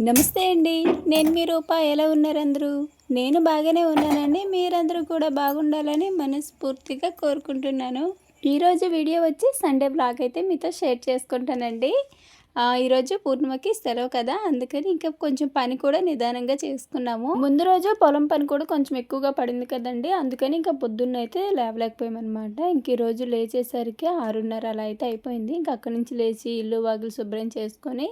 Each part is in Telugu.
నమస్తే అండి. నేను మీ రూప. ఎలా ఉన్నారందరూ నేను బాగానే ఉన్నానండి. మీరందరూ కూడా బాగుండాలని మనస్ఫూర్తిగా కోరుకుంటున్నాను. ఈరోజు వీడియో వచ్చి సండే బ్లాగ్ అయితే మీతో షేర్ చేసుకుంటానండి. ఈరోజు పూర్ణిమకి సెలవు కదా అందుకని ఇంకా కొంచెం పని కూడా నిదానంగా చేసుకున్నాము. ముందు రోజు పొలం పని కూడా కొంచెం ఎక్కువగా పడింది కదండి అందుకని ఇంకా పొద్దున్న అయితే లేవలేకపోయామన్నమాట. ఇంక ఈరోజు లేచేసరికి ఆరున్నర అలా అయితే అయిపోయింది. ఇంకా అక్కడి నుంచి లేచి ఇల్లు వాగులు శుభ్రం చేసుకొని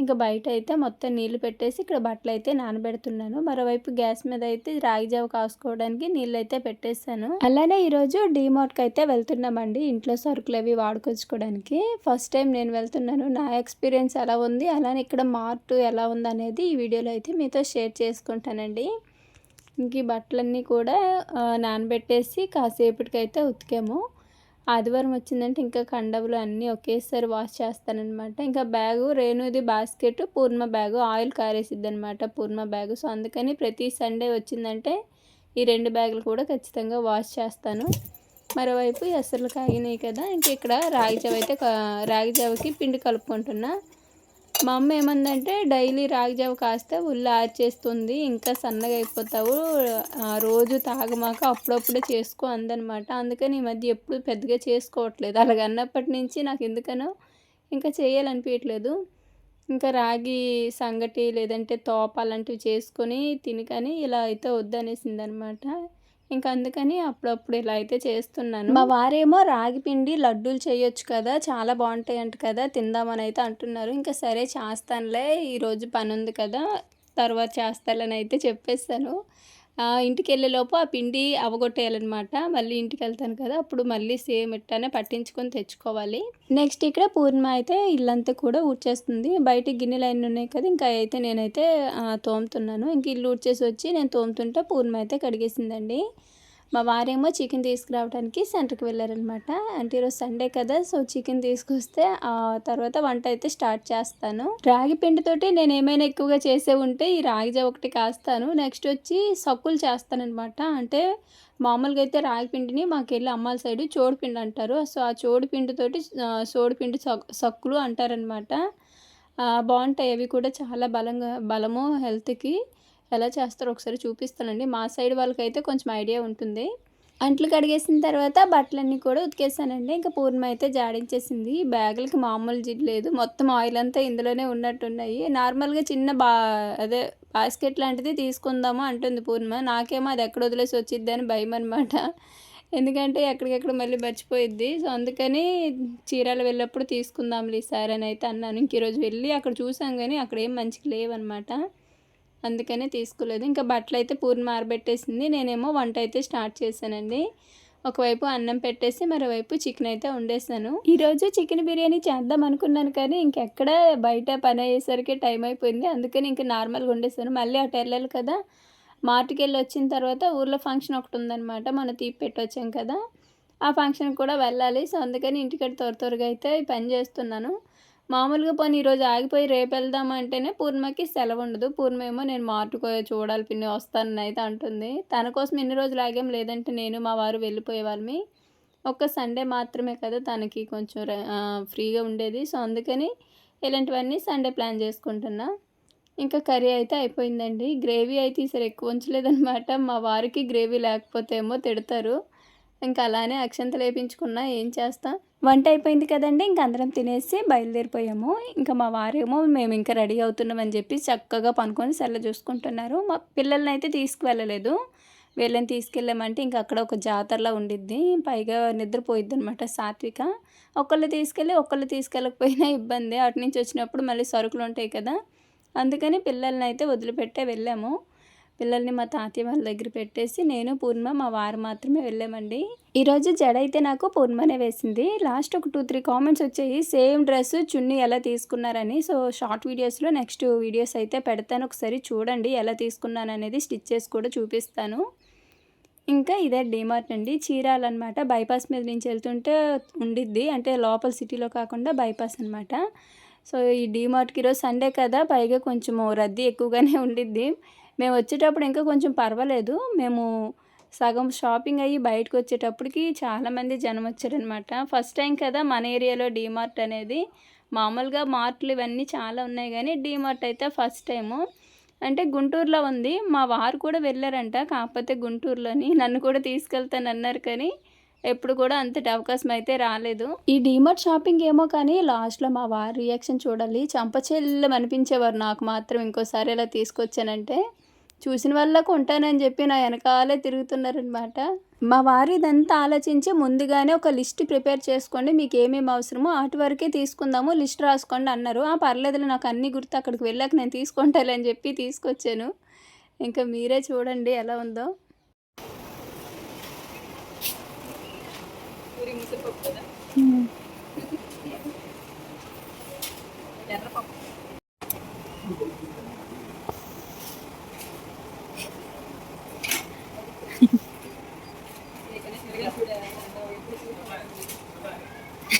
ఇంకా బయట అయితే మొత్తం నీళ్ళు పెట్టేసి ఇక్కడ బట్టలు అయితే నానబెడుతున్నాను. మరోవైపు గ్యాస్ మీద అయితే రాగి జావ కాసుకోవడానికి నీళ్ళు అయితే పెట్టేశాను. అలానే ఈరోజు డీమార్ట్కి అయితే వెళ్తున్నామండి ఇంట్లో సరుకులు అవి వాడుకొచ్చుకోవడానికి. ఫస్ట్ టైం నేను వెళ్తున్నాను. నా ఎక్స్పీరియన్స్ ఎలా ఉంది? అలానే ఇక్కడ మార్ట్ ఎలా ఉంది అనేది ఈ వీడియోలో అయితే మీతో షేర్ చేసుకుంటానండి. ఇంక ఈ బట్టలన్నీ కూడా నానబెట్టేసి కాసేపటికైతే ఉతికాము. ఆదివారం వచ్చిందంటే ఇంకా కండవులు అన్నీ ఒకేసారి వాష్ చేస్తానన్నమాట. ఇంకా బ్యాగు రేణుది బాస్కెట్ పూర్ణ బ్యాగు ఆయిల్ కారేసిద్ది అనమాట పూర్ణ బ్యాగు. సో అందుకని ప్రతి సండే వచ్చిందంటే ఈ రెండు బ్యాగులు కూడా ఖచ్చితంగా వాష్ చేస్తాను. మరోవైపు ఎసర్లు కాగినాయి కదా ఇంక ఇక్కడ రాగి జావ అయితే రాగిజావకి రాగి జావకి పిండి కలుపుకుంటున్నా. మా అమ్మ ఏమందంటే డైలీ రాగి జావ కాస్తే ఉల్లి ఆర్చేస్తుంది ఇంకా సన్నగా అయిపోతావు ఆ, రోజు తాగమాక అప్పుడప్పుడే చేసుకో అందనమాట. అందుకని ఈ మధ్య ఎప్పుడు పెద్దగా చేసుకోవట్లేదు. అలాగ అన్నప్పటి నుంచి నాకు ఎందుకనో ఇంకా చేయాలనిపించట్లేదు ఇంకా రాగి సంగటి లేదంటే తోప అలాంటివి చేసుకొని తిని కానీ ఇలా అయితే వద్దనేసింది అనమాట ఇంకా అందుకని అప్పుడప్పుడు ఇలా అయితే చేస్తున్నాను. మా వారేమో రాగి పిండి లడ్డూలు చేయొచ్చు కదా చాలా బాగుంటాయి అంట కదా తిందామని అయితే అంటున్నారు. ఇంకా సరే చేస్తానులే ఈరోజు పని ఉంది కదా తర్వాత చేస్తానని అయితే చెప్పేస్తాను. ఇంటికి వెళ్ళే లోపు ఆ పిండి అవగొట్టేయాలన్నమాట. మళ్ళీ ఇంటికి వెళ్తాను కదా అప్పుడు మళ్ళీ సేమ్ ఇట్టానే పట్టించుకొని తెచ్చుకోవాలి. నెక్స్ట్ ఇక్కడ పూర్ణిమ అయితే ఇల్లంతా కూడా ఊడ్చేస్తుంది. బయట గిన్నెలు అయిన ఉన్నాయి కదా ఇంకా అయితే నేనైతే తోముతున్నాను. ఇంక ఇల్లు ఊడ్చేసి వచ్చి నేను తోముతుంటే పూర్ణిమ అయితే కడిగేసిందండి. మా వారేమో చికెన్ తీసుకురావడానికి సెంటర్కి వెళ్ళారనమాట అంటే ఈరోజు సండే కదా సో చికెన్ తీసుకొస్తే ఆ తర్వాత వంట అయితే స్టార్ట్ చేస్తాను. రాగి పిండితోటి నేను ఏమైనా ఎక్కువగా చేసే ఉంటే ఈ రాగిజావ ఒకటి కాస్తాను. నెక్స్ట్ వచ్చి సక్కులు చేస్తానమాట అంటే మామూలుగా అయితే రాగి పిండిని మాకు వెళ్ళి అమ్మాల సైడ్ చోడుపిండి అంటారు. సో ఆ చోడుపిండితోటి ఆ, సోడిపిండి సక్కులు అంటారనమాట బాగుంటాయి అవి కూడా చాలా బలంగా బలము హెల్త్కి. ఎలా చేస్తారో ఒకసారి చూపిస్తానండి. మా సైడ్ వాళ్ళకైతే కొంచెం ఐడియా ఉంటుంది. అంట్లు కడిగేసిన తర్వాత బట్టలన్నీ కూడా ఉతికేసానండి. ఇంకా పూర్ణం అయితే జాడించేసింది. బ్యాగులకి మామూలు జిడ్ లేదు. మొత్తం ఆయిల్ అంతా ఇందులోనే ఉన్నట్టున్నాయి. నార్మల్గా చిన్న బా అదే బాస్కెట్ లాంటిది తీసుకుందాము అంటుంది పూర్ణిమ. నాకేమో అది ఎక్కడ వదిలేసి వచ్చిద్ది అని భయం అనమాట ఎందుకంటే ఎక్కడికెక్కడ మళ్ళీ మర్చిపోయిద్ది. సో అందుకని చీరాలు వెళ్ళినప్పుడు తీసుకుందాంలే ఈసారి అని అయితే అన్నాను. ఇంక ఈరోజు వెళ్ళి అక్కడ చూసాం కానీ అక్కడ ఏం మంచిగా లేవన్నమాట. అందుకనే తీసుకోలేదు. ఇంకా బట్టలు అయితే పూర్ణ ఆరబెట్టేసింది నేనేమో వంట అయితే స్టార్ట్ చేశానండి. ఒకవైపు అన్నం పెట్టేసి మరోవైపు చికెన్ అయితే వండేసాను ఈరోజు చికెన్ బిర్యానీ చేద్దాం అనుకున్నాను కానీ ఇంకెక్కడ బయట పని అయ్యేసరికి టైం అయిపోయింది. అందుకని ఇంక నార్మల్గా వండేసాను మళ్ళీ అటు వెళ్ళాలి కదా. మార్ట్కి వెళ్ళి వచ్చిన తర్వాత ఊర్లో ఫంక్షన్ ఒకటి ఉందన్నమాట. మనం తీపి పెట్టొచ్చాం కదా. ఆ ఫంక్షన్కి కూడా వెళ్ళాలి. సో అందుకని ఇంటికడ త్వర త్వరగా అయితే పని చేస్తున్నాను. మామూలుగా పోనీ ఈరోజు ఆగిపోయి రేపు వెళ్దాం అంటేనే పూర్ణిమకి సెలవు ఉండదు. పూర్ణ ఏమో నేను మార్టుకో చూడాలి పిన్ని వస్తానని అయితే అంటుంది. తన కోసం ఎన్ని రోజులు ఆగాం లేదంటే నేను మా వారు వెళ్ళిపోయేవాళ్ళమి ఒక్క సండే మాత్రమే కదా తనకి కొంచెం ఫ్రీగా ఉండేది. సో అందుకని ఇలాంటివన్నీ సండే ప్లాన్ చేసుకుంటున్నా. ఇంకా కర్రీ అయితే అయిపోయిందండి. గ్రేవీ అయితే ఈసారి ఎక్కువ ఉంచలేదనమాట మా వారికి గ్రేవీ లేకపోతే ఏమో తిడతారు. ఇంకా అలానే అక్షంత లేపించుకున్నా ఏం చేస్తాం? వంట అయిపోయింది కదండి ఇంక అందరం తినేసి బయలుదేరిపోయాము. ఇంకా మా వారేమో మేము ఇంకా రెడీ అవుతున్నామని చెప్పి చక్కగా పనుకొని సెల్ల చూసుకుంటున్నారు. మా పిల్లల్ని అయితే తీసుకువెళ్ళలేదు. వీళ్ళని తీసుకెళ్ళామంటే ఇంకా అక్కడ ఒక జాతరలా ఉండిద్ది. పైగా నిద్రపోయిద్ది అనమాట సాత్విక. ఒకళ్ళు తీసుకెళ్ళి ఒకళ్ళు తీసుకెళ్ళకపోయినా ఇబ్బంది. అటు నుంచి వచ్చినప్పుడు మళ్ళీ సరుకులు ఉంటాయి కదా. అందుకని పిల్లల్ని అయితే వదిలిపెట్టే వెళ్ళాము. పిల్లల్ని మా తాతయ్య వాళ్ళ దగ్గర పెట్టేసి నేను పూర్ణిమ మా వారు మాత్రమే వెళ్ళామండి. ఈరోజు జడ అయితే నాకు పూర్ణమనే వేసింది. లాస్ట్ ఒక టూ త్రీ కామెంట్స్ వచ్చాయి. సేమ్ డ్రెస్ చున్నీ ఎలా తీసుకున్నారని. సో షార్ట్ వీడియోస్లో నెక్స్ట్ వీడియోస్ అయితే పెడతాను. ఒకసారి చూడండి ఎలా తీసుకున్నాను అనేది స్టిచ్ చేసి కూడా చూపిస్తాను. ఇంకా ఇదే డిమార్ట్ అండి. చీరాలన్నమాట. బైపాస్ మీద నుంచి వెళ్తుంటే ఉండిద్ది. అంటే లోపల సిటీలో కాకుండా బైపాస్ అనమాట సో ఈ డిమార్ట్కి ఈరోజు సండే కదా. పైగా కొంచెము రద్దీ ఎక్కువగానే ఉండిద్ది. మేము వచ్చేటప్పుడు ఇంకా కొంచెం పర్వాలేదు. మేము సగం షాపింగ్ అయ్యి బయటకు వచ్చేటప్పటికి చాలామంది జనం వచ్చారనమాట ఫస్ట్ టైం కదా మన ఏరియాలో డీమార్ట్ అనేది. మామూలుగా మార్ట్లు ఇవన్నీ చాలా ఉన్నాయి కానీ డీమార్ట్ అయితే ఫస్ట్ టైము. అంటే గుంటూరులో ఉంది. మా వారు కూడా వెళ్ళారంట. కాకపోతే గుంటూరులోని నన్ను కూడా తీసుకెళ్తాను అన్నారు కానీ ఎప్పుడు కూడా అంతటి అవకాశం అయితే రాలేదు. ఈ డీమార్ట్ షాపింగ్ ఏమో కానీ లాస్ట్లో మా వారి రియాక్షన్ చూడాలి. చంపచెల్లం అనిపించేవారు నాకు మాత్రం ఇంకోసారి ఇలా తీసుకొచ్చానంటే. చూసిన వాళ్ళకు ఉంటానని చెప్పి నా వెనకాలే తిరుగుతున్నారనమాట మా వారు ఇదంతా ఆలోచించి ముందుగానే ఒక లిస్ట్ ప్రిపేర్ చేసుకోండి మీకు ఏమేమి అవసరమో అటు వరకే తీసుకుందాము లిస్ట్ రాసుకోండి అన్నారు. ఆ పర్లేదులే నాకు అన్ని గుర్తు అక్కడికి వెళ్ళాక నేను తీసుకుంటాను అని చెప్పి తీసుకొచ్చాను. ఇంకా మీరే చూడండి ఎలా ఉందో.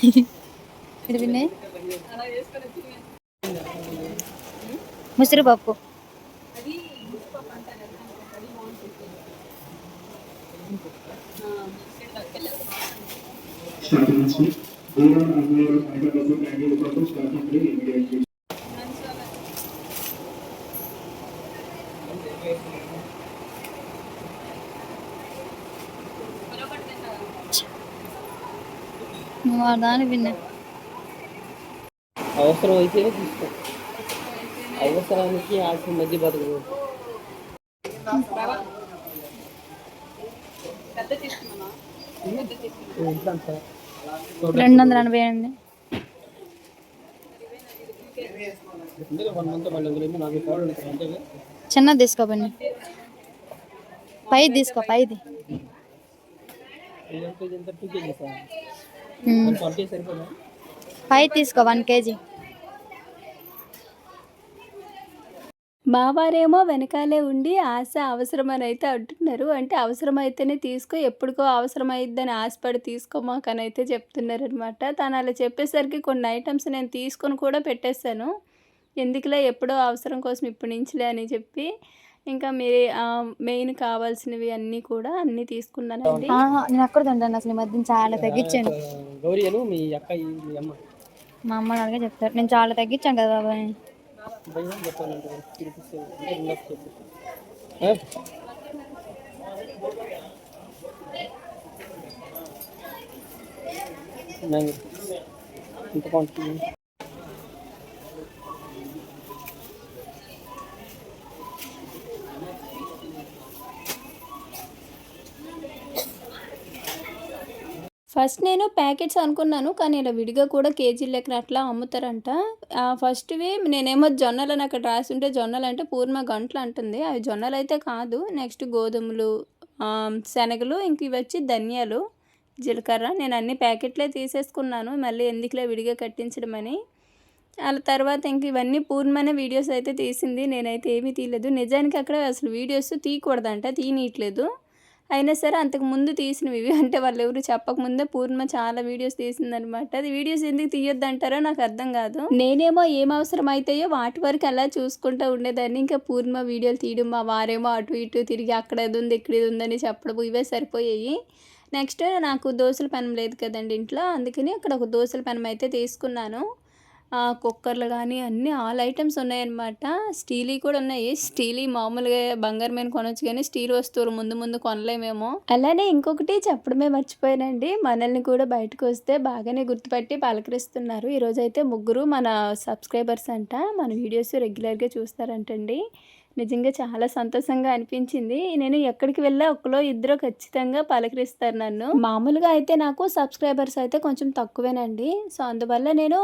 ఇది వినే ముసిరిపప్పు. స్టార్టింగ్ దూరం అన్నూరు హైదరాబాద్ బెంగళూరు కోసం స్టార్టింగ్ ఇమీడియట్లీ నువ్వు విన్నా. అవసరం అయితేనే తీసుకో. అవసరానికి ఆశ మధ్య అంతా రెండు వందల ఎనభై ఎనిమిది చిన్నది తీసుకో పని పైది తీసుకో పైది. సరిపోదా? పైది తీసుకో వన్ కేజీ బావారేమో వెనకాలే ఉండి ఆశ అవసరమని అయితే అంటున్నారు. అంటే అవసరమైతేనే తీసుకో ఎప్పటికో అవసరమైద్దని ఆశపడి తీసుకోమాకని అయితే చెప్తున్నారు అనమాట తను అలా చెప్పేసరికి కొన్ని ఐటమ్స్ నేను తీసుకొని కూడా పెట్టేశాను. ఎందుకులే ఎప్పుడో అవసరం కోసం ఇప్పటి నుంచిలే అని చెప్పి ఇంకా మీరు మెయిన్ కావాల్సినవి అన్నీ కూడా అన్నీ తీసుకున్నానండి. నేను అక్కడ తింటాను అసలు ఈ మధ్యన చాలా తగ్గించాను. గౌరీ అను మీ అక్క ఈ- మీ అమ్మ. మా అమ్మ అలాగే చెప్తారు నేను చాలా తగ్గించాను కదా బాబాయ్. భయం ఫస్ట్ నేను ప్యాకెట్స్ అనుకున్నాను కానీ ఇలా విడిగా కూడా కేజీ లెక్కన అట్లా అమ్ముతారంట. ఫస్ట్వి నేనేమో జొన్నలు అని అక్కడ రాసి ఉంటే జొన్నలు అంటే పూర్ణ గంటలు అంటుంది. అవి జొన్నలు అయితే కాదు నెక్స్ట్ గోధుమలు శనగలు ఇంక ఇవి వచ్చి ధనియాలు జీలకర్ర. నేను అన్ని ప్యాకెట్లే తీసేసుకున్నాను మళ్ళీ ఎందుకులే విడిగా కట్టించడం అని అలా తర్వాత ఇంక ఇవన్నీ పూర్ణమైన వీడియోస్ అయితే తీసింది. నేనైతే ఏమీ తీయలేదు. నిజానికి అక్కడ అసలు వీడియోస్ తీయకూడదంట తీయనీయట్లేదు. అయినా సరే అంతకు ముందు తీసినవి ఇవి. అంటే వాళ్ళు ఎవరు చెప్పకముందే పూర్ణ చాలా వీడియోస్ తీసిందనమాట అది వీడియోస్ ఎందుకు తీయొద్దు అంటారో నాకు అర్థం కాదు. నేనేమో ఏం అవసరం అవుతాయో వాటి వరకు అలా చూసుకుంటూ ఉండేదాన్ని. ఇంకా పూర్ణ వీడియోలు తీయడం మా వారేమో అటు ఇటు తిరిగి అక్కడ ఇది ఉంది ఇక్కడ ఇది ఉందని చెప్పడం ఇవే సరిపోయాయి. నెక్స్ట్ నాకు దోశల పెనం లేదు కదండి ఇంట్లో. అందుకని అక్కడ ఒక దోశల పెనం అయితే తీసుకున్నాను. కుక్కర్లు కానీ అన్నీ ఆల్ ఐటమ్స్ ఉన్నాయన్నమాట. స్టీలీ కూడా ఉన్నాయి. స్టీలీ మామూలుగా బంగారమైన మీద కానీ స్టీల్ వస్తువులు ముందు ముందు కొనలేమేమో. అలానే ఇంకొకటి చెప్పడమే మర్చిపోయానండి. మనల్ని కూడా బయటకు వస్తే బాగానే గుర్తుపట్టి పలకరిస్తున్నారు. ఈరోజు అయితే ముగ్గురు మన సబ్స్క్రైబర్స్ అంట. మన వీడియోస్ రెగ్యులర్గా చూస్తారంటండి. నిజంగా చాలా సంతోషంగా అనిపించింది. నేను ఎక్కడికి వెళ్ళా ఒక్కలో ఇద్దరు ఖచ్చితంగా పలకరిస్తారు నన్ను. మామూలుగా అయితే నాకు సబ్స్క్రైబర్స్ అయితే కొంచెం తక్కువేనండి. సో అందువల్ల నేను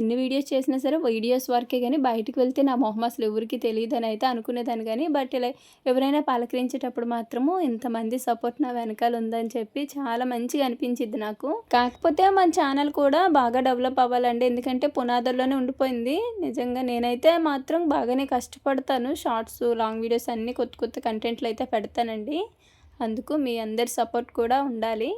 ఎన్ని వీడియోస్ చేసినా సరే వీడియోస్ వరకే కానీ బయటకు వెళ్తే నా మొహం అసలు ఎవరికి తెలియదు అని అయితే అనుకునేదాన్ని కానీ బట్ ఇలా ఎవరైనా పలకరించేటప్పుడు మాత్రము ఇంతమంది సపోర్ట్ నా వెనకాల ఉందని చెప్పి చాలా మంచిగా అనిపించింది నాకు. కాకపోతే మన ఛానల్ కూడా బాగా డెవలప్ అవ్వాలండి. ఎందుకంటే పునాదుల్లోనే ఉండిపోయింది. నిజంగా నేనైతే మాత్రం బాగానే కష్టపడతాను. షార్ట్స్ లాంగ్ వీడియోస్ అన్నీ కొత్త కొత్త కంటెంట్లు అయితే పెడతానండి. అందుకు మీ అందరి సపోర్ట్ కూడా ఉండాలి.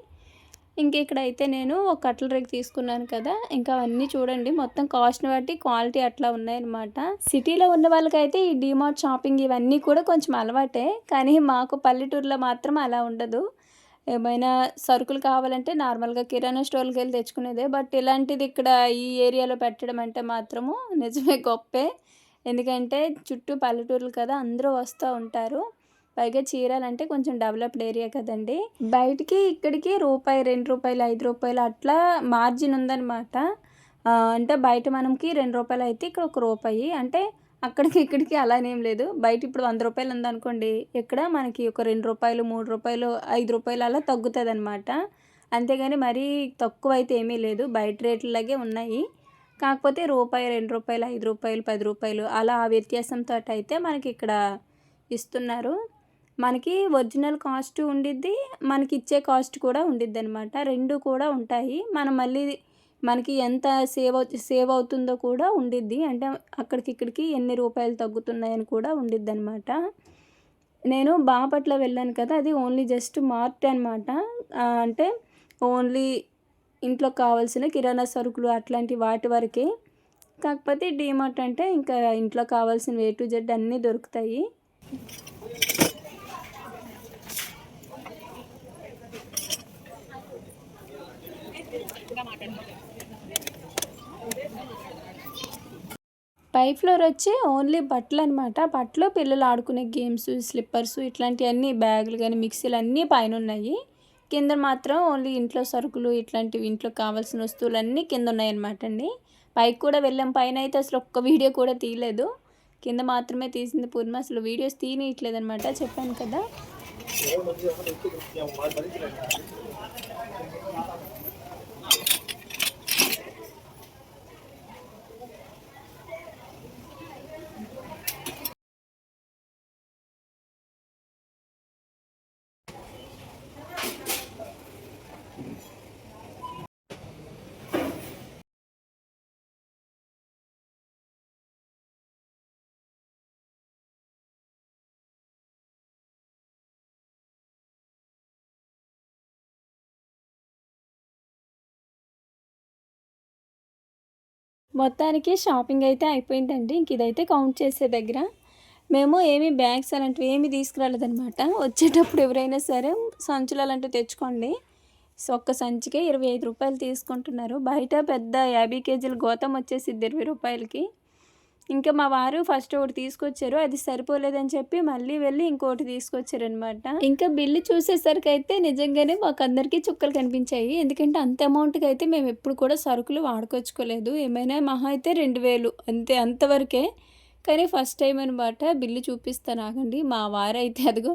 ఇంక ఇక్కడైతే నేను ఒక కట్టల రేగు తీసుకున్నాను కదా ఇంకా అవన్నీ చూడండి. మొత్తం కాస్ట్ని బట్టి క్వాలిటీ అట్లా ఉన్నాయన్నమాట. సిటీలో ఉన్న వాళ్ళకైతే ఈ డిమార్ట్ షాపింగ్ ఇవన్నీ కూడా కొంచెం అలవాటే కానీ మాకు పల్లెటూరులో మాత్రం అలా ఉండదు. ఏమైనా సరుకులు కావాలంటే నార్మల్గా కిరాణా స్టోర్కి వెళ్ళి తెచ్చుకునేదే బట్ ఇలాంటిది ఇక్కడ ఈ ఏరియాలో పెట్టడం అంటే మాత్రము నిజమే గొప్పే. ఎందుకంటే చుట్టూ పల్లెటూర్లు కదా అందరూ వస్తూ ఉంటారు. పైగా చీరాలంటే కొంచెం డెవలప్డ్ ఏరియా కదండి. బయటికి ఇక్కడికి రూపాయి రెండు రూపాయలు ఐదు రూపాయలు అట్లా మార్జిన్ ఉందన్నమాట. అంటే బయట మనకి రెండు రూపాయలు అయితే ఇక్కడ ఒక రూపాయి. అంటే అక్కడికి ఇక్కడికి అలానేం లేదు. బయట ఇప్పుడు వంద రూపాయలు ఉందనుకోండి ఇక్కడ మనకి ఒక రెండు రూపాయలు మూడు రూపాయలు ఐదు రూపాయలు అలా తగ్గుతుంది అనమాట అంతేగాని మరీ తక్కువ అయితే ఏమీ లేదు. బయట రేట్లలాగే ఉన్నాయి. కాకపోతే రూపాయి రెండు రూపాయలు ఐదు రూపాయలు పది రూపాయలు అలా ఆ వ్యత్యాసంతో అయితే మనకి ఇక్కడ ఇస్తున్నారు. మనకి ఒరిజినల్ కాస్ట్ ఉండిద్ది మనకి ఇచ్చే కాస్ట్ కూడా ఉండిద్ది అనమాట రెండు కూడా ఉంటాయి. మనం మళ్ళీ మనకి ఎంత సేవ్ అవు సేవ్ అవుతుందో కూడా ఉండిద్ది. అంటే అక్కడికి ఇక్కడికి ఎన్ని రూపాయలు తగ్గుతున్నాయని కూడా ఉండిద్ది అనమాట నేను బాపట్ల వెళ్ళాను కదా అది ఓన్లీ జస్ట్ మార్ట్ అనమాట అంటే ఓన్లీ ఇంట్లో కావాల్సిన కిరాణా సరుకులు అట్లాంటి వాటి వరకే. కాకపోతే డీమార్ట్ అంటే ఇంకా ఇంట్లో కావాల్సిన ఏ టు జెడ్ అన్నీ దొరుకుతాయి. పై ఫ్లోర్ వచ్చి ఓన్లీ బట్టలు అనమాట బట్టలు పిల్లలు ఆడుకునే గేమ్స్ స్లిప్పర్స్ ఇట్లాంటివన్నీ బ్యాగులు కానీ మిక్సీలు అన్నీ పైన ఉన్నాయి. కింద మాత్రం ఓన్లీ ఇంట్లో సరుకులు ఇట్లాంటివి ఇంట్లో కావాల్సిన వస్తువులన్నీ కింద ఉన్నాయన్నమాట అండి. పైకి కూడా వెళ్ళాం. పైన అయితే అసలు ఒక్క వీడియో కూడా తీయలేదు. కింద మాత్రమే తీసింది పూర్ణ. అసలు వీడియోస్ తీయనియట్లేదు అనమాట చెప్పాను కదా. మొత్తానికి షాపింగ్ అయితే అయిపోయిందండి. ఇంక ఇదైతే కౌంట్ చేసే దగ్గర. మేము ఏమి బ్యాగ్స్ అలాంటివి ఏమి తీసుకురాలేదనమాట వచ్చేటప్పుడు ఎవరైనా సరే సంచులు అలాంటివి తెచ్చుకోండి. సో ఒక్క సంచికే ఇరవై ఐదు రూపాయలు తీసుకుంటున్నారు. బయట పెద్ద యాభై కేజీల గోతం వచ్చేసి ఇరవై రూపాయలకి. ఇంకా మా వారు ఫస్ట్ ఒకటి తీసుకొచ్చారు అది సరిపోలేదని చెప్పి మళ్ళీ వెళ్ళి ఇంకోటి తీసుకొచ్చారు అనమాట ఇంకా బిల్లు చూసేసరికి అయితే నిజంగానే మాకు అందరికీ చుక్కలు కనిపించాయి. ఎందుకంటే అంత అమౌంట్కి అయితే మేము ఎప్పుడు కూడా సరుకులు వాడుకొచ్చుకోలేదు. ఏమైనా మహా అయితే రెండు వేలు అంతే అంతవరకే. కానీ ఫస్ట్ టైం అనమాట బిల్లు చూపిస్తాను ఆగండి. మా వారైతే అదిగో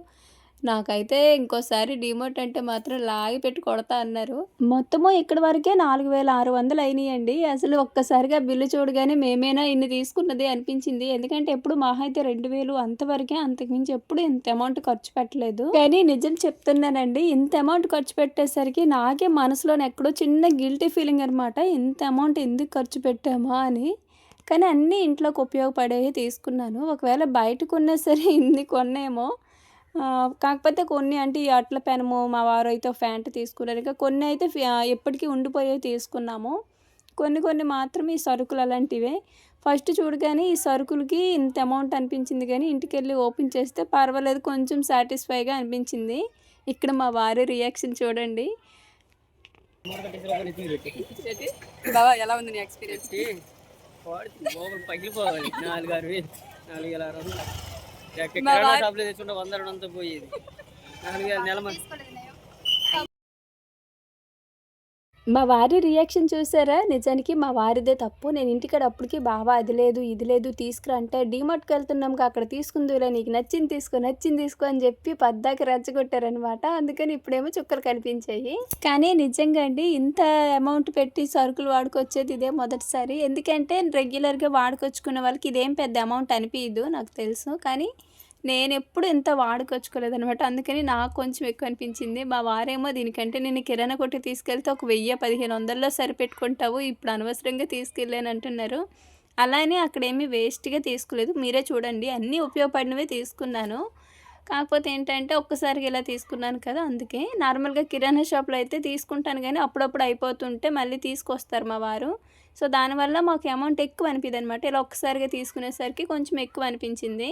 నాకైతే ఇంకోసారి డిమోట్ అంటే మాత్రం లాగి పెట్టి కొడతా అన్నారు. మొత్తము ఇక్కడ వరకే నాలుగు వేల ఆరు వందలు అయినాయండి. అసలు ఒక్కసారిగా బిల్లు చూడగానే మేమేనా ఇన్ని తీసుకున్నది అనిపించింది. ఎందుకంటే ఎప్పుడు మహా అయితే రెండు వేలు అంతవరకే అంతకుమించి ఎప్పుడు ఇంత అమౌంట్ ఖర్చు పెట్టలేదు. కానీ నిజం చెప్తున్నానండి ఇంత అమౌంట్ ఖర్చు పెట్టేసరికి నాకే మనసులోనే ఎక్కడో చిన్న గిల్టీ ఫీలింగ్ అనమాట ఇంత అమౌంట్ ఎందుకు ఖర్చు పెట్టామా అని. కానీ అన్నీ ఇంట్లోకి ఉపయోగపడేవి తీసుకున్నాను. ఒకవేళ బయట కొన్నా సరే ఇన్ని కొన్నేమో. కాకపోతే కొన్ని అంటే ఈ అట్ల పెనము మా వారు అయితే ఫ్యాంట్ తీసుకున్నారు. ఇంకా కొన్ని అయితే ఎప్పటికీ ఉండిపోయేవి తీసుకున్నాము. కొన్ని కొన్ని మాత్రం ఈ సరుకులు అలాంటివే. ఫస్ట్ చూడగానే ఈ సరుకులకి ఇంత అమౌంట్ అనిపించింది కానీ ఇంటికి వెళ్ళి ఓపెన్ చేస్తే పర్వాలేదు కొంచెం సాటిస్ఫైగా అనిపించింది. ఇక్కడ మా వారి రియాక్షన్ చూడండి. బాబా ఎలా ఉంది నీ ఎక్స్పీరియన్స్? పగిలిపోవాలి నాలుగు నాలుగు వేల ఆరు వందలు ఎక్కడ కిరాణా షాప్లో తెచ్చుకుంటే వంద రెండు వందలు పోయేది. నాలుగు వేల నెల మంది. మా వారి రియాక్షన్ చూసారా? నిజానికి మా వారిదే తప్పు. నేను ఇంటికాడ అప్పటికి బావా అది లేదు ఇది లేదు తీసుకురా అంటే డీమార్ట్కి వెళ్తున్నాం అక్కడ తీసుకుందులే నీకు నచ్చింది తీసుకో నచ్చింది తీసుకో అని చెప్పి పద్దాకి రెచ్చగొట్టారనమాట అందుకని ఇప్పుడేమో చుక్కలు కనిపించాయి. కానీ నిజంగా అండి ఇంత అమౌంట్ పెట్టి సరుకులు వాడుకొచ్చేది ఇదే మొదటిసారి. ఎందుకంటే రెగ్యులర్గా వాడుకొచ్చుకునే వాళ్ళకి ఇదేం పెద్ద అమౌంట్ అనిపించదు నాకు తెలుసు. కానీ నేను ఎప్పుడు ఇంత వాడుకొచ్చుకోలేదు అనమాట అందుకని నాకు కొంచెం ఎక్కువ అనిపించింది మా వారేమో దీనికంటే నేను కిరాణా కొట్టి తీసుకెళ్తే ఒక వెయ్యి పదిహేను వందల్లో సరిపెట్టుకుంటావు. ఇప్పుడు అనవసరంగా తీసుకెళ్ళాను అంటున్నారు. అలానే అక్కడ ఏమీ వేస్ట్గా తీసుకోలేదు. మీరే చూడండి. అన్నీ ఉపయోగపడినవే తీసుకున్నాను. కాకపోతే ఏంటంటే ఒక్కసారికి ఇలా తీసుకున్నాను కదా అందుకే నార్మల్గా కిరాణా షాప్లో అయితే తీసుకుంటాను కానీ అప్పుడప్పుడు అయిపోతుంటే మళ్ళీ తీసుకొస్తారు మా వారు. సో దానివల్ల మాకు అమౌంట్ ఎక్కువ అనిపిదనమాట అనమాట ఇలా ఒక్కసారిగా తీసుకునేసరికి కొంచెం ఎక్కువ అనిపించింది.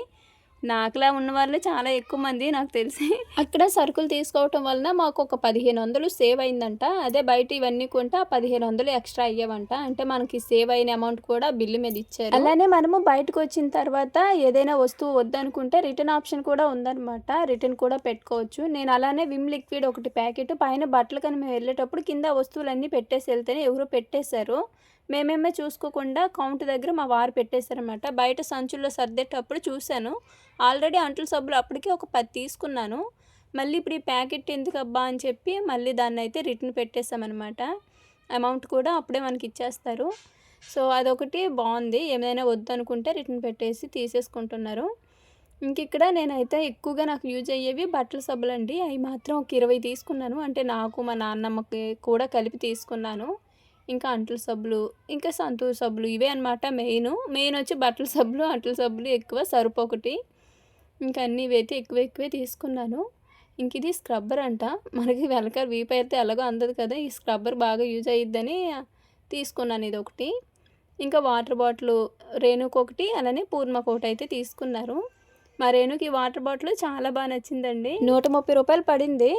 నాకులా ఉన్న వాళ్ళు చాలా ఎక్కువ మంది నాకు తెలిసి. అక్కడ సరుకులు తీసుకోవటం వలన మాకు ఒక పదిహేను వందలు సేవ్ అయిందంట. అదే బయట ఇవన్నీ కొంటే ఆ పదిహేను వందలు ఎక్స్ట్రా అయ్యేవంట. అంటే మనకి సేవ్ అయిన అమౌంట్ కూడా బిల్లు మీద ఇచ్చారు. అలానే మనము బయటకు వచ్చిన తర్వాత ఏదైనా వస్తువు వద్దనుకుంటే రిటర్న్ ఆప్షన్ కూడా ఉందన్నమాట. రిటర్న్ కూడా పెట్టుకోవచ్చు. నేను అలానే విమ్ లిక్విడ్ ఒకటి ప్యాకెట్ పైన బట్టలు కానీ మేము వెళ్ళేటప్పుడు కింద వస్తువులన్నీ పెట్టేసి వెళ్తేనే ఎవరో పెట్టేశారు. మేమేమే చూసుకోకుండా కౌంట్ దగ్గర మా వారు పెట్టేశారనమాట బయట సంచుల్లో సర్దేటప్పుడు చూశాను. ఆల్రెడీ అంట్లు సబ్బులు అప్పటికే ఒక పది తీసుకున్నాను. మళ్ళీ ఇప్పుడు ఈ ప్యాకెట్ ఎందుకబ్బా అని చెప్పి మళ్ళీ దాన్ని అయితే రిటర్న్ పెట్టేశామన్నమాట. అమౌంట్ కూడా అప్పుడే మనకి ఇచ్చేస్తారు. సో అదొకటి బాగుంది. ఏమైనా వద్దనుకుంటే రిటర్న్ పెట్టేసి తీసేసుకుంటున్నారు. ఇంక ఇక్కడ నేనైతే ఎక్కువగా నాకు యూజ్ అయ్యేవి బట్టల సబ్బులండి. అవి మాత్రం ఒక ఇరవై తీసుకున్నాను. అంటే నాకు మా నాన్నమ్మకి కూడా కలిపి తీసుకున్నాను. ఇంకా అంట్ల సబ్బులు ఇంకా సంతూర్ సబ్బులు ఇవే అనమాట మెయిన్. మెయిన్ వచ్చి బట్టల సబ్బులు అంట్ల సబ్బులు ఎక్కువ సరుపు ఒకటి. ఇంకా అన్నీ ఇవైతే ఎక్కువ ఎక్కువే తీసుకున్నాను. ఇంక ఇది స్క్రబ్బర్ అంట. మనకి వెనక వీపు అయితే ఎలాగో అందదు కదా ఈ స్క్రబ్బర్ బాగా యూజ్ అయ్యిద్దని తీసుకున్నాను ఇది ఒకటి ఇంకా వాటర్ బాటిల్ రేణుకొకటి అలానే పూర్ణకు అయితే తీసుకున్నారు. మా రేణుకి వాటర్ బాటిల్ చాలా బాగా నచ్చిందండి. నూట ముప్పై రూపాయలు పడింది.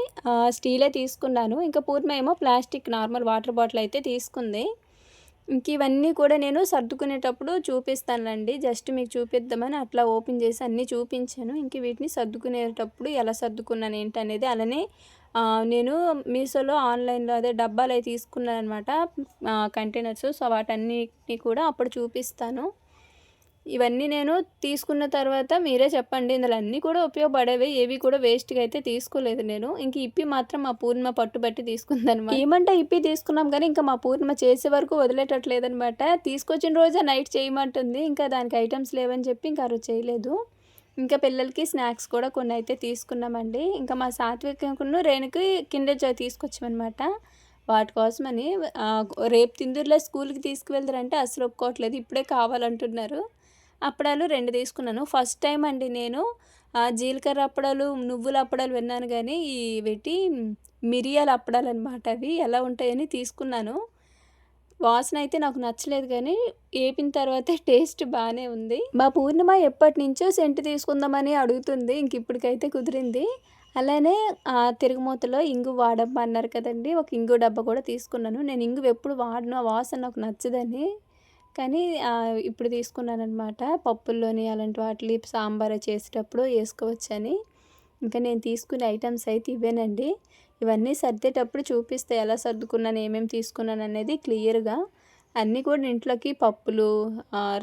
స్టీలే తీసుకున్నాను. ఇంకా పూర్ణ ఏమో ప్లాస్టిక్ నార్మల్ వాటర్ బాటిల్ అయితే తీసుకుంది. ఇంక ఇవన్నీ కూడా నేను సర్దుకునేటప్పుడు చూపిస్తానండి జస్ట్ మీకు చూపిద్దామని అట్లా ఓపెన్ చేసి అన్నీ చూపించాను. ఇంక వీటిని సర్దుకునేటప్పుడు ఎలా సర్దుకున్నాను ఏంటనేది అలానే నేను మీషోలో ఆన్లైన్లో అదే డబ్బాలు అవి తీసుకున్నాను అనమాట కంటైనర్స్ సో వాటన్నిటిని కూడా అప్పుడు చూపిస్తాను. ఇవన్నీ నేను తీసుకున్న తర్వాత మీరే చెప్పండి. ఇందులో అన్నీ కూడా ఉపయోగపడేవి. ఏవి కూడా వేస్ట్గా అయితే తీసుకోలేదు నేను. ఇంక ఇప్పి మాత్రం మా పూర్ణిమ పట్టుబట్టి తీసుకుందనమాట. ఏమంటే ఇప్పి తీసుకున్నాం కానీ ఇంకా మా పూర్ణిమ చేసే వరకు వదిలేటట్లేదనమాట. తీసుకొచ్చిన రోజే నైట్ చేయమంటుంది. ఇంకా దానికి ఐటమ్స్ లేవని చెప్పి ఇంకా రోజు చేయలేదు. ఇంకా పిల్లలకి స్నాక్స్ కూడా కొన్ని అయితే తీసుకున్నామండి. ఇంకా మా సాత్వికను రేణుకి కిండర్ జాయ్ తీసుకొచ్చామన్నమాట వాటి కోసమని రేపు తిందురులే స్కూల్కి తీసుకువెళ్తారంటే అసలు ఒప్పుకోవట్లేదు. ఇప్పుడే కావాలంటున్నారు. అప్పడాలు రెండు తీసుకున్నాను. ఫస్ట్ టైం అండి నేను ఆ, జీలకర్ర అప్పడాలు నువ్వుల అప్పడాలు విన్నాను కానీ ఈ వెటి మిరియాల అప్పడాలు అనమాట అవి ఎలా ఉంటాయని తీసుకున్నాను. వాసన అయితే నాకు నచ్చలేదు కానీ వేపిన తర్వాత టేస్ట్ బాగానే ఉంది. మా పూర్ణిమ ఎప్పటి నుంచో సెంటు తీసుకుందామని అడుగుతుంది ఇంక ఇప్పటికైతే కుదిరింది. అలానే ఆ తిరుగుమూతలో ఇంగు వాడమ్మా అన్నారు కదండి ఒక ఇంగు డబ్బా కూడా తీసుకున్నాను. నేను ఇంగు ఎప్పుడు వాడను ఆ వాసన నాకు నచ్చదని. కానీ ఇప్పుడు తీసుకున్నానమాట పప్పుల్లోని అలాంటి వాటి సాంబార్ చేసేటప్పుడు వేసుకోవచ్చని. ఇంకా నేను తీసుకునే ఐటమ్స్ అయితే ఇవేనండి. ఇవన్నీ సర్దేటప్పుడు చూపిస్తే ఎలా సర్దుకున్నాను ఏమేమి తీసుకున్నాను అనేది క్లియర్గా. అన్నీ కూడా ఇంట్లోకి పప్పులు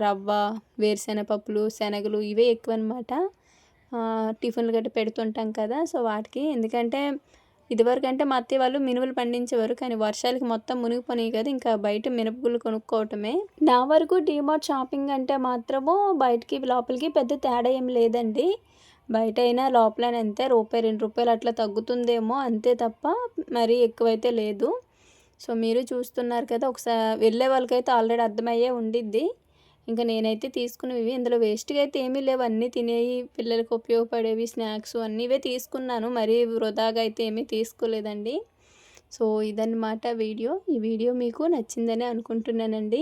రవ్వ వేరుశెనగ పప్పులు శనగలు ఇవే ఎక్కువ అనమాట టిఫిన్లు గట్టా పెడుతుంటాం కదా సో వాటికి. ఎందుకంటే ఇదివరకు అంటే మా అత్తయ్య వాళ్ళు మినుములు పండించేవారు కానీ వర్షాలకి మొత్తం మునిగిపోయినాయి కదా ఇంకా బయట మినపగులు కొనుక్కోవటమే. నా వరకు డిమార్ట్ షాపింగ్ అంటే మాత్రము బయటికి లోపలికి పెద్ద తేడా ఏం లేదండి. బయట అయినా లోపల అంతే రూపాయి రెండు రూపాయలు అట్లా తగ్గుతుందేమో అంతే తప్ప మరీ ఎక్కువైతే లేదు. సో మీరు చూస్తున్నారు కదా ఒకసారి వెళ్ళే వాళ్ళకైతే ఆల్రెడీ అర్థమయ్యే ఉండిద్ది. ఇంకా నేనైతే తీసుకున్నవి ఇందులో వేస్ట్గా అయితే ఏమీ లేవు. అన్నీ తినేవి పిల్లలకు ఉపయోగపడేవి స్నాక్స్ అన్నీవే తీసుకున్నాను. మరీ వృధాగా అయితే ఏమీ తీసుకోలేదండి. సో ఇదన్నమాట వీడియో. ఈ వీడియో మీకు నచ్చిందని అనుకుంటున్నానండి.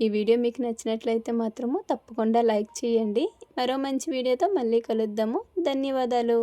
ఈ వీడియో మీకు నచ్చినట్లయితే మాత్రము తప్పకుండా లైక్ చేయండి. మరో మంచి వీడియోతో మళ్ళీ కలుద్దాము. ధన్యవాదాలు.